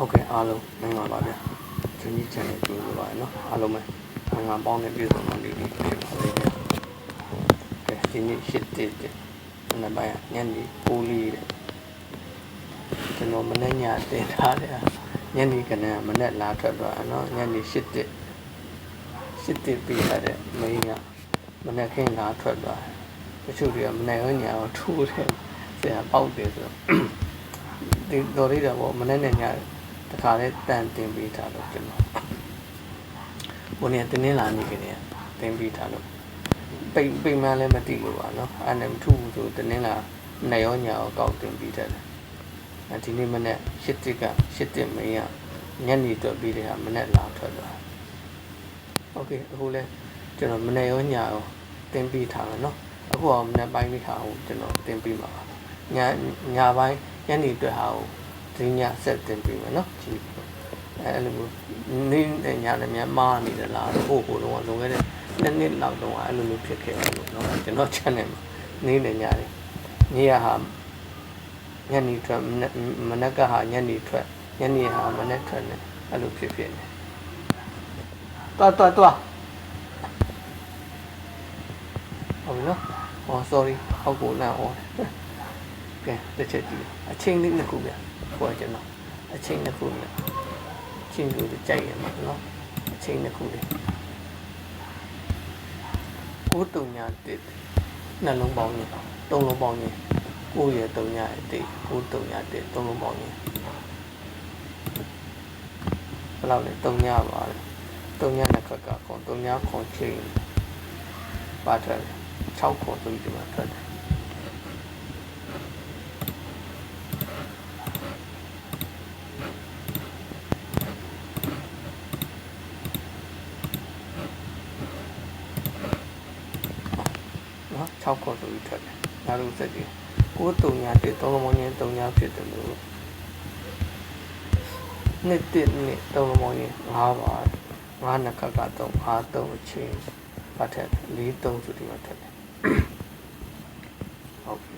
ဟုတ်ကဲ့အားလုံးမင်္ဂလာပါဗျာကျွန်ကြီး channel ကြိုဆိုပါရနော်အားလုံးပဲမင်္ဂလာပေါင်းတဲ့ပြည်စုံမှလေးလေးဖြစ်ပါစေဗျာကဲဒီနေ့ရှစ်တစ်တဲ့မနေ့ပိုင်းညနေ9လေးတဲ့ကျွန်တော်မနေ့ညတင်ထားတဲ့ညနေကနေ့မနေ့လာထွက်သွားနော်ညနေရှစ်တစ်ရှစ်တစ်ပြီးရတဲ့မင်းကမနေ့ခင်းလာထွက်သွားတချို့တွေကမနေ့ကညတော့ထူးတယ်ဆရာပေါက်တယ်ဆိုတော့ဒီတော်လေးတော့ဗောမနေ့နဲ့ည တခါလေးတန်တင်ပေးထားလို့ကျွန်တော်ဘုန်းကြီးတင်းလာနေကြတယ်တင်ပေးထားလို့ပိတ်ပိတ်မှန်းလည်းမသိလို့ပါနော်အဲ့နဲ့မထူဘူးဆိုတင်းလာနေရောညာရောကောက်တင်ပေးထားတယ်အဲဒီနေ့မနေ့ရှစ်တစ်ကရှစ်တစ်မင်းကညနေတော့ပြီးတဲ့ဟာမနေ့လာထွက်သွားโอเคအခုလဲကျွန်တော်မနေ့ရောညာရောတင်ပေးထားမယ်နော်အခုအောင်မနေ့ပိုင်းလေးခါကိုကျွန်တော်တင်ပေးမှာပါညညာပိုင်းညနေအတွက်ဟာကို ဒီညဆက်တင်ပေးမယ်နော်ကြည့်အဲအဲ့လိုမျိုးနေ့နဲ့ညလည်းများမားနေတယ်လားဟိုဟိုတော့လွန်ခဲ့တဲ့နှစ်နှစ်လောက်တော့အဲ့လိုမျိုးဖြစ်ခဲ့တယ်လို့နော်ကျွန်တော် channel မှာနေ့နဲ့ညတယ်နေ့ရဟာညနေထွက်မနက်မနက်ကဟာညနေထွက်ညနေဟာမနက်ထွက်နေအဲ့လိုဖြစ်ဖြစ်နေတွားတွားတွားဟုတ်ပြီနော်ဟော sorry ဟောက်ကိုလန့်ဟောကဲတစ်ချက်ကြည့်အချင်းလေးနှစ်ခုဗျ ဟောကျွန်တော်အချင်းနှစ်ခုနဲ့ချင်းကိုကြိုက်ရမှာနော်အချင်းနှစ်ခုလေးကိုတုံညာတစ်နှလုံးပေါင်းကြီးသုံးလုံးပေါင်းကြီးကိုရတုံညာအတိတ်ကိုတုံညာတစ်သုံးလုံးပေါင်းကြီးဘယ်လောက်လဲတုံညာပါလဲတုံညာနှစ်ခက်ကခွန်တုံညာခွန်ချင်းပါထွက်တယ်6ခွန်ဆိုပြီးဒီမှာထွက်တယ် နော် 6ခုဆိုပြီးထွက်တယ်ငါတို့စက်ကြီးကိုတုံညာတစ်သုံးလုံးမင်းတုံညာဖြစ်တယ်လို့နှစ်တစ်နှစ်သုံးလုံးမင်း5ပါငါးနှစ်ခက်က3 5 3အချင်းပတ်ထက်4 3ဆိုဒီမှာထက်တယ်ဟုတ်ပြီ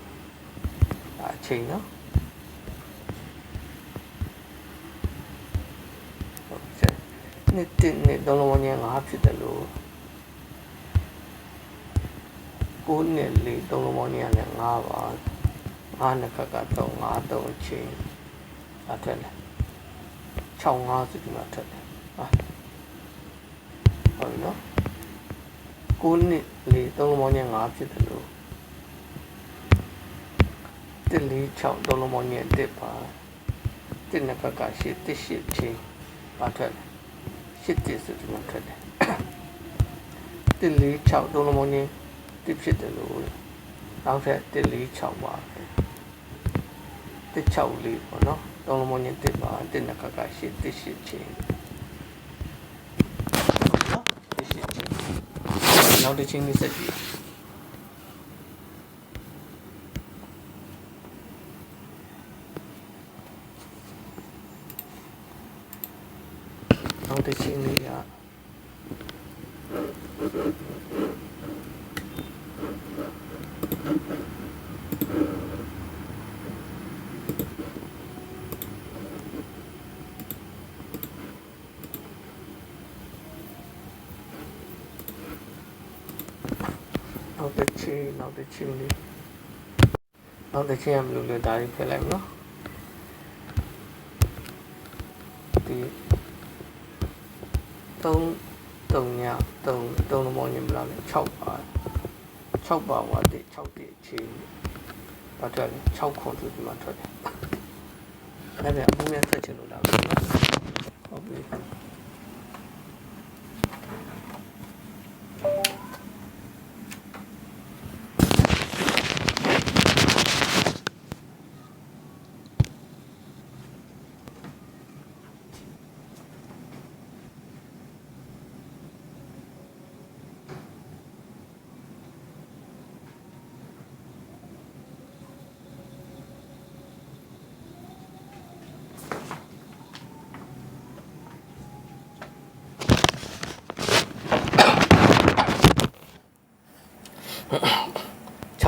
အချင်းနော်ဟုတ်ကဲ့နှစ်တစ်နှစ်သုံးလုံးမင်း5ဖြစ်တယ်လို့ 9နှစ်လေးသုံးလုံးပေါင်းနေရနဲ့9ပါ9နှစ်ခက်က3 5 3ချင်းအထက်လဲ6 5ဆိုဒီမှာထက်တယ်ဟာဟုတ်ပြီနော်9နှစ်လေးသုံးလုံးပေါင်းနေ9ဖြစ်တယ်လို့1 4 6သုံးလုံးပေါင်းနေ1ပါ1နှစ်ခက်က8 1 8ချင်းအထက်လဲ8 1ဆိုဒီမှာထက်တယ်1 4 6သုံးလုံးပေါင်းနေ တစ်ဖြစ်တယ်လို့နောက်ထပ်1 4 6ပါတစ်6လေးပေါ့နော်သုံးလုံးမင်းတစ်ပါတစ်နှစ်ခက်ကရှစ်တစ်ရှစ်ချင်းနော်တစ်ရှစ်ချင်းနောက်တစ်ချင်းလေးဆက်ကြည့်နောက်တစ်ချင်းလေးက နောက်တစ်ချင်းနောက်တစ်ချင်းလေးနောက်တစ်ချင်းကဘယ်လိုလဲဒါလေးဖယ်လိုက်မနော်ဒီ3 3ည3 3လုံးပေါင်းရင်ဘယ်လောက်လဲ6ပါ6ပါဝါတိ6တိချင်းဘာထွက်လဲ6ခွန်ဆိုဒီမှာထွက်တယ်အဲ့ဒါအမှုများထွက်ချင်လို့လားဟုတ်ပြီ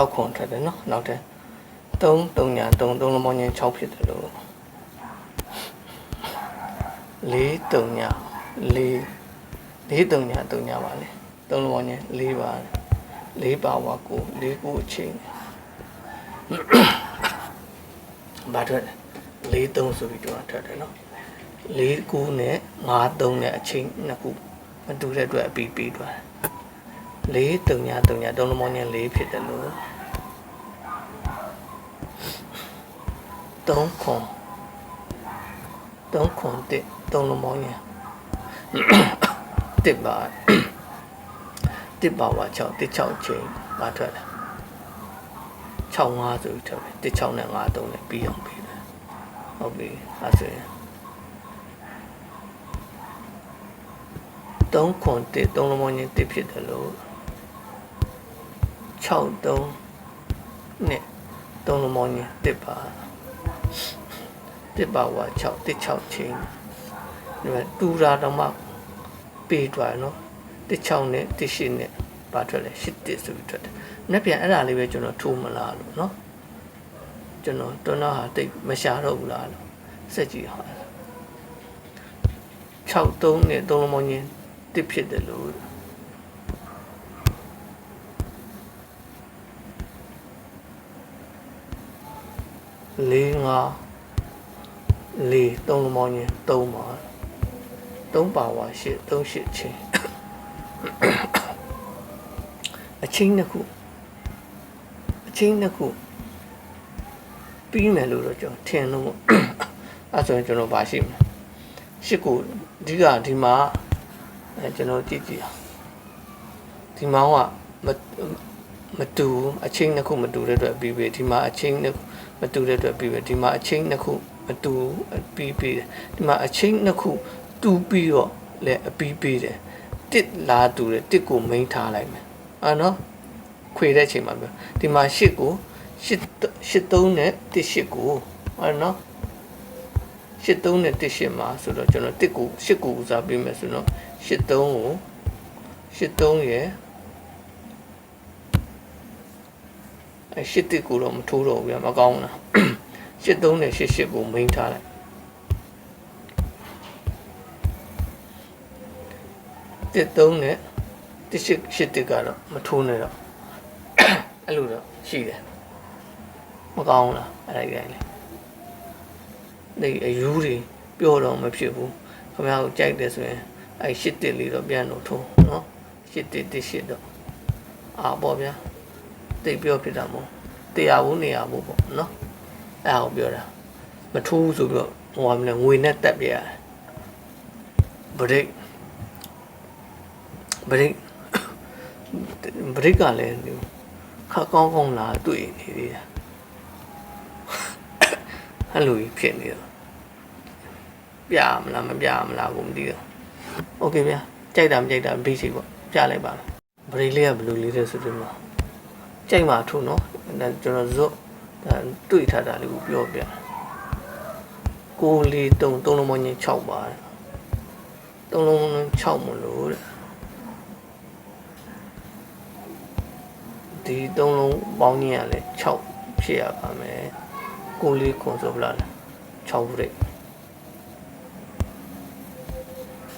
6ခွန်ထွက်တယ်နော်နောက်တဲ့3 3ညာ3 3လုံးပေါင်းရင်6ဖြစ်တယ်လို့လေးတုံညာလေးလေးတုံညာတုံညာပါလေသုံးလုံးပေါင်းချင်းလေးပါလေးပါဝါကိုလေးကိုအချင်းဘာထွက်လဲလေးသုံးဆိုပြီးတော့ထွက်တယ်နော်လေးကိုနဲ့ငါးသုံးနဲ့အချင်းနှစ်ခုမတူတဲ့အတွက်အပီးပြီးသွားတယ်လေးတုံညာတုံညာသုံးလုံးပေါင်းချင်းလေးဖြစ်တယ်လို့ သုံးခွန်သုံးခွန်တစ်သုံးလုံးပေါင်းချင်းတစ်ပါတစ်ပါဝါ6တစ်6ချင်းမထွက်တယ်6 5ဆိုပြီးထွက်တယ်တစ်6နဲ့5 3နဲ့ပြီးအောင်ပြီးတယ်ဟုတ်ပြီအဲဆိုရင်သုံးခွန်တစ်သုံးလုံးပေါင်းချင်းတစ်ဖြစ်တယ်လို့6 3နဲ့သုံးလုံးပေါင်းချင်းတစ်ပါ တစ်ပါဝါ6တစ်6ချင်းဒီမှာတူရာတော့မှပေးသွားနော်တစ်6နဲ့တစ်8နဲ့ပါထွက်လဲ8တစ်ဆိုပြီးထွက်တယ်။နှစ်ပြန်အဲ့ဒါလေးပဲကျွန်တော်ထိုးမလားလို့နော်။ကျွန်တော်တွန်းတော့ဟာတိတ်မရှာတော့ဘူးလားလို့စက်ကြည့်ဟာ6 3နဲ့3လုံးပေါင်းချင်းတစ်ဖြစ်တယ်လို့လေးငါ လေးသုံးလုံးပေါင်းချင်း3ပါ3ပါဝါ8 3 8ချင်းအချင်းနှစ်ခုအချင်းနှစ်ခုပြီးမယ်လို့တော့ကျွန်တော်ထင်လို့အဲဆိုရင်ကျွန်တော်ဗာရှိမယ်ရှစ်ခုဒီကဒီမှာအဲကျွန်တော်ကြည့်ကြည့်အောင်ဒီမောင်းကမမတူအချင်းနှစ်ခုမတူတဲ့အတွက်ပြီးပြီဒီမှာအချင်းနှစ်ခုမတူတဲ့အတွက်ပြီးပြီဒီမှာအချင်းနှစ်ခု မတူပြီးပြီးတယ်ဒီမှာအချင်းနှစ်ခုတူပြီးတော့လည်းအပြီးပြီးတယ်တစ်လာတူတယ်တစ်ကိုမိန်းထားလိုက်မယ်အာနော်ခွေတဲ့ချိန်မှာပြောဒီမှာရှစ်ကိုရှစ်ရှစ်သုံးနဲ့တစ်ရှစ်ကိုအာနော်ရှစ်သုံးနဲ့တစ်ရှစ်မှာဆိုတော့ကျွန်တော်တစ်ကိုရှစ်ကိုဦးစားပေးမယ်ဆိုတော့ရှစ်သုံးကိုရှစ်သုံးရယ်အဲရှစ်တစ်ကိုတော့မထိုးတော့ဘူးဗျာမကောင်းလား ရှစ်သုံးနဲ့ရှစ်ရှစ်ကိုမိန်းထားလိုက်တစ်သုံးနဲ့တစ်ရှစ်ရှစ်တစ်ကတော့မထိုးနဲ့တော့အဲ့လိုတော့ရှိတယ်မကောင်းလားအဲ့ဒါကြီးလေဒီအယူတွေပြောတော့မဖြစ်ဘူးခင်ဗျားကိုကြိုက်တယ်ဆိုရင်အဲ့ရှစ်တစ်လေးတော့ပြန်လို့ထိုးနော်ရှစ်တစ်တစ်ရှစ်တော့အာပေါ့ဗျာတိတ်ပြောဖြစ်တာမို့တရားဘူးနေရဘူးပေါ့နော် အဲ့ဒါကိုပြောတာမထိုးဆိုပြီးတော့ဟိုကမလဲငွေနဲ့တက်ပြရတယ်ဗရိတ်ဗရိတ်ဗရိတ်ကလည်းခါကောင်းကောင်းလာတွေ့နေသေးတယ်အဲ့လိုဖြစ်နေတော့ပြမလားမပြမလားကိုမသိတော့โอเคဗျာကြိုက်တာမကြိုက်တာဘေးစီပေါ့ပြလိုက်ပါမယ်ဗရိတ်လေးကဘယ်လိုလေးလဲဆိုတော့ကြိုက်မှာထုနော်ဒါကျွန်တော်ဇွတ် ဒါတွေ့ထားတာလေးကိုပြောပြကိုလေးတုံသုံးလုံးမင်း6ပါသုံးလုံး6မလို့တဲ့ဒီသုံးလုံးပေါင်းကြီးကလည်း6ဖြစ်ရပါမယ်ကိုလေးခွန်ဆိုဗလား6 break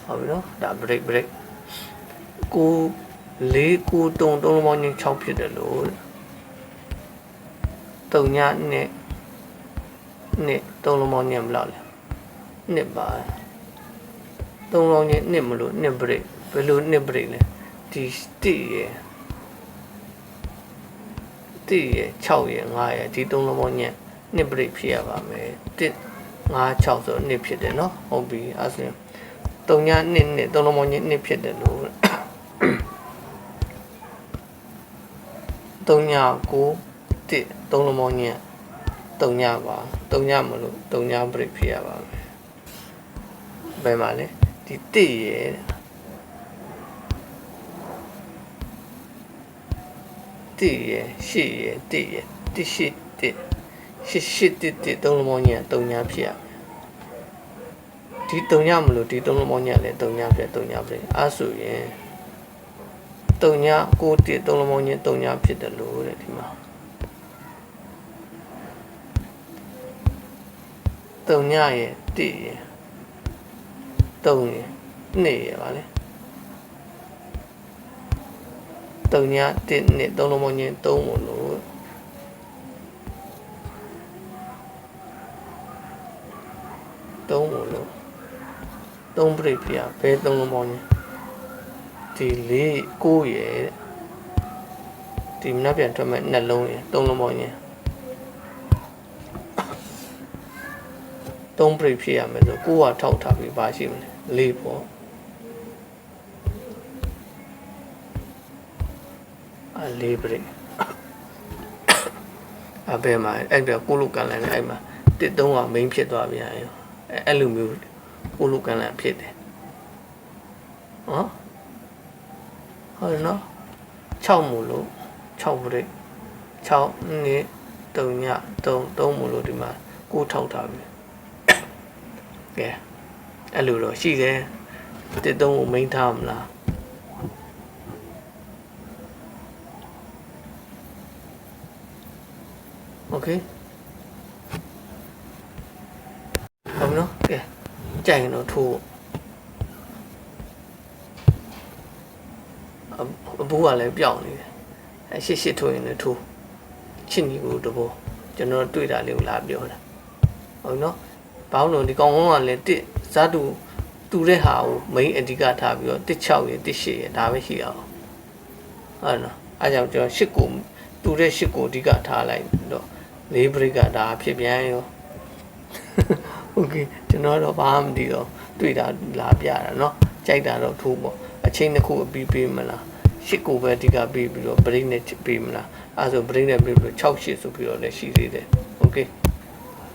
ဟုတ်ပြီနော်ဒါ break break ကိုလေးကိုတုံသုံးလုံးပေါင်းကြီး6ဖြစ်တယ်လို့တုံ ညနဲ့နဲ့သုံးလုံးပေါင်းညံဘလောက်လဲနှစ်ပါသုံးလုံးညနှစ်မလို့နှစ် break ဘယ်လိုနှစ် break လဲဒီတိရယ်တိရယ်6ရယ်9ရယ်ဒီသုံးလုံးပေါင်းညံနှစ် break ဖြစ်ရပါမယ်တစ်5 6ဆိုနှစ်ဖြစ်တယ်เนาะဟုတ်ပြီအဲဆိုရင်တုံညနှစ်နှစ်သုံးလုံးပေါင်းညနှစ်ဖြစ်တယ်လို့တုံညကိုတစ် သုံးလုံးပေါင်းညံတုံညပါတုံညမလို့တုံည break ဖြစ်ရပါမယ်ဘယ်မှာလဲဒီတစ်ရယ်တစ်ရယ်ရှစ်ရယ်တစ်ရယ်တစ်ရှစ်တစ်ရှစ်ရှစ်တစ်တစ်သုံးလုံးပေါင်းညံတုံညဖြစ်ရမယ်ဒီတုံညမလို့ဒီသုံးလုံးပေါင်းညံလဲတုံညဖြစ်တုံညဖြစ်အဲဆိုရင်တုံညကိုတစ်သုံးလုံးပေါင်းညံတုံညဖြစ်တယ်လို့တဲ့ဒီမှာ တုံညရဲ့တစ်ရယ်3ရယ်2ရယ်ပါလေ3ည1နှစ်3လုံးပေါင်းချင်း3မို့လို့3မို့လို့3ပြိပြဘယ်3လုံးပေါင်းချင်းဒီလေး9ရယ်ဒီမနှက်ပြန်ထွက်မဲ့နှလုံးရယ်3လုံးပေါင်းချင်း 3ပြိဖြစ်ရမယ်ဆို9ကထောက်ထားပြီးပါရှိမလဲ4ပေါ့အလေးပြိအဘယ်မှာအဲ့ဒါကိုလူကန်လန်နဲ့အဲ့မှာတစ်သုံးက main ဖြစ်သွားပြန်ရောအဲ့အဲ့လိုမျိုးကိုလူကန်လန်ဖြစ်တယ်ဟောဟုတ်တယ်နော်6မူလို့6ပြိ6နှစ်3ည3 3မူလို့ဒီမှာ9ထောက်ထားပြီ ကဲအဲ့လိုတော့ရှိတယ်တစ်သုံးကို main ထားမလား โอเคဟုတ်ပြီနော်ကဲကြိုင်ရင်တော့ထိုးအအဘူကလည်းပြောင်းနေတယ်အဲရှစ်ရှစ်ထိုးရင်လည်းထိုးချစ်ညီကိုတဘောကျွန်တော်တွေ့တာလေးကိုလာပြောတာဟုတ်ပြီနော် ဘာလို့လဲဒီကောင်ကလည်းတစ်ဇာတူတူတဲ့ဟာကို main အဓိကထားပြီးတော့တစ်6ရယ်တစ်8ရယ်ဒါပဲရှိအောင်ဟုတ်နော်အဲကြောင့်ကျွန်တော်ရှစ်ကိုတူတဲ့ရှစ်ကိုအဓိကထားလိုက်တော့လေးဘရိကဒါဖြစ်ပြန်ရောโอเคကျွန်တော်တော့ဘာမှမသိတော့တွေ့တာလာပြတာเนาะကြိုက်တာတော့ထိုးပေါ့အချိန်တစ်ခုအပြီးပေးမလားရှစ်ကိုပဲအဓိကပေးပြီးတော့ဘရိနဲ့ပေးမလားအဲဆိုဘရိနဲ့ပေးပြီးတော့6ရှစ်ဆိုပြီးတော့လည်းရှိသေးတယ်โอเค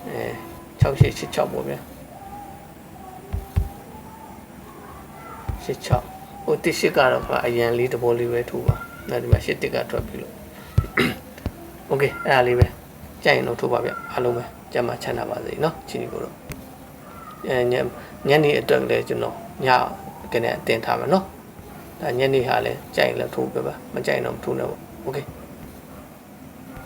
အဲ 6886ပေါ့ဗျာ86ဟိုတစ်ရှစ်ကတော့ခါအရန်လေးတဘောလေးပဲထူပါနော်ဒီမှာရှစ်တစ်ကထွက်ပြီလို့ Okay အဲ့ဒါလေးပဲကြိုက်ရင်တော့ထူပါဗျအားလုံးပဲကြမ်းမှချမ်းသာပါစေနော်ချီးကိုတော့အဲညနေအတွက်လည်းကျွန်တော်ညကနေအတင်ထားမယ်နော်ဒါညနေဟာလည်းကြိုက်ရင်လည်းထူပဲပါမကြိုက်ရင်တော့မထူနဲ့ပေါ့ Okay